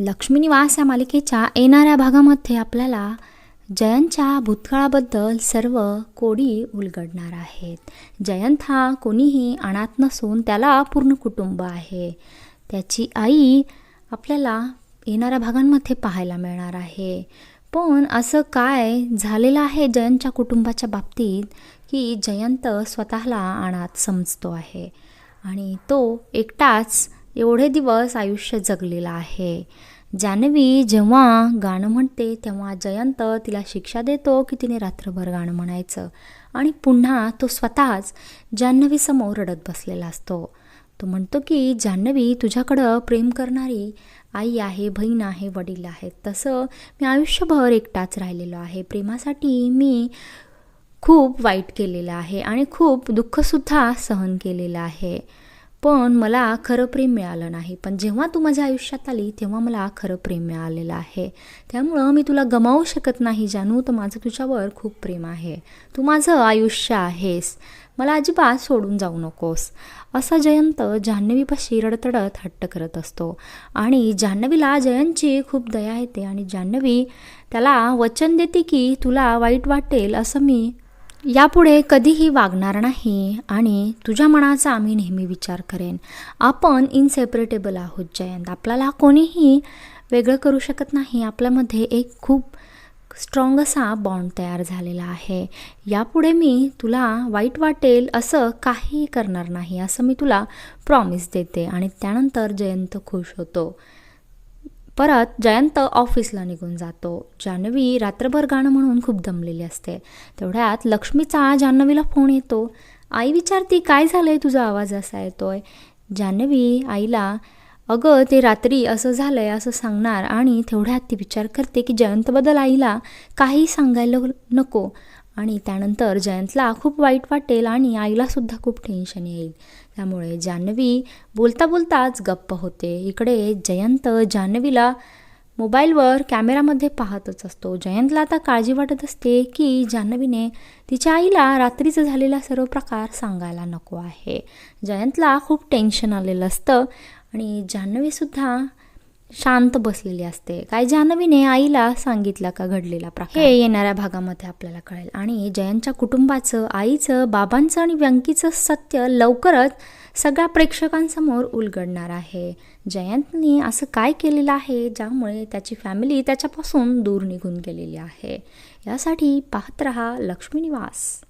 लक्ष्मीनिवास या मालिकेच्या येणाऱ्या भागामध्ये आपल्याला जयंतच्या भूतकाळाबद्दल सर्व कोडी उलगडणार आहेत. जयंत हा कोणीही अनाथ नसून त्याला पूर्ण कुटुंब आहे. त्याची आई आपल्याला येणाऱ्या भागांमध्ये पाहायला मिळणार आहे. पण असं काय झालेलं आहे जयंतच्या कुटुंबाच्या बाबतीत की जयंत स्वतःला अनाथ समजतो आहे आणि तो एकटाच एवढे दिवस आयुष्य जगलेलं आहे. जान्हवी जेव्हा गाणं म्हणते तेव्हा जयंत तिला शिक्षा देतो की तिने रात्रभर गाणं म्हणायचं. आणि पुन्हा तो स्वतःच जान्हवीसमोर रडत बसलेला असतो. तो म्हणतो की जान्हवी तुझ्याकडं प्रेम करणारी आई आहे बहीण आहे वडील आहेत. तसं मी आयुष्यभर एकटाच राहिलेलो आहे. प्रेमासाठी मी खूप वाईट केलेलं आहे आणि खूप दुःखसुद्धा सहन केलेलं आहे. पण मला खरं प्रेम मिळालं नाही. पण जेव्हा तू माझ्या आयुष्यात आली तेव्हा मला खरं प्रेम मिळालेलं आहे. त्यामुळं मी तुला गमावू शकत नाही जानू. तर माझं तुझ्यावर खूप प्रेम आहे. तू माझं आयुष्य आहेस. मला अजिबात सोडून जाऊ नकोस. असा जयंत जान्हवीपाशी रडतडत हट्ट करत असतो. आणि जान्हवीला जयंतची खूप दया येते आणि जान्हवी त्याला वचन देते की तुला वाईट वाटेल असं मी यापुढे कधीही वागणार नाही आणि तुझ्या मनाचा आम्ही नेहमी विचार करेन. आपण इनसेपरेटेबल आहोत जयंत. आपल्याला कोणीही वेगळं करू शकत नाही. आपल्यामध्ये एक खूप स्ट्रॉंग असा बॉन्ड तयार झालेला आहे. यापुढे मी तुला वाईट वाटेल असं काहीही करणार नाही असं मी तुला प्रॉमिस देते. आणि त्यानंतर जयंत खुश होतो. परत जयंत ऑफिसला निघून जातो. जान्हवी रात्रभर गाणं म्हणून खूप दमलेली असते. तेवढ्यात लक्ष्मीचा जान्हवीला फोन येतो. आई विचारती काय झालंय? तुझा आवाज असा येतोय. जान्हवी आईला अगं ते रात्री असं झालंय असं सांगणार. आणि तेवढ्यात ती विचार करते की जयंतबद्दल आईला काही सांगायला नको. आणि त्यानंतर जयंतला खूप वाईट वाटेल आणि आईलासुद्धा खूप टेन्शन येईल. त्यामुळे जान्हवी बोलता बोलताच गप्प होते. इकडे जयंत जान्हवीला मोबाईलवर कॅमेरामध्ये पाहतच असतो. जयंतला आता काळजी वाटत असते की जान्हवीने तिच्या आईला रात्रीचं झालेला सर्व प्रकार सांगायला नको आहे. जयंतला खूप टेन्शन आलेलं असतं आणि जान्हवीसुद्धा शांत बसलेली असते. काय जान्हवीने आईला सांगितलं का घडलेला प्रकार? हे येणाऱ्या भागामध्ये आपल्याला कळेल. आणि जयंतच्या कुटुंबाचं आईचं बाबांचं आणि व्यंकीचं सत्य लवकरच सगळ्या प्रेक्षकांसमोर उलगडणार आहे. जयंतने असं काय केलेलं आहे? ज्यामुळे त्याची फॅमिली त्याच्यापासून दूर निघून गेलेली आहे. यासाठी पाहत रहा लक्ष्मी निवास.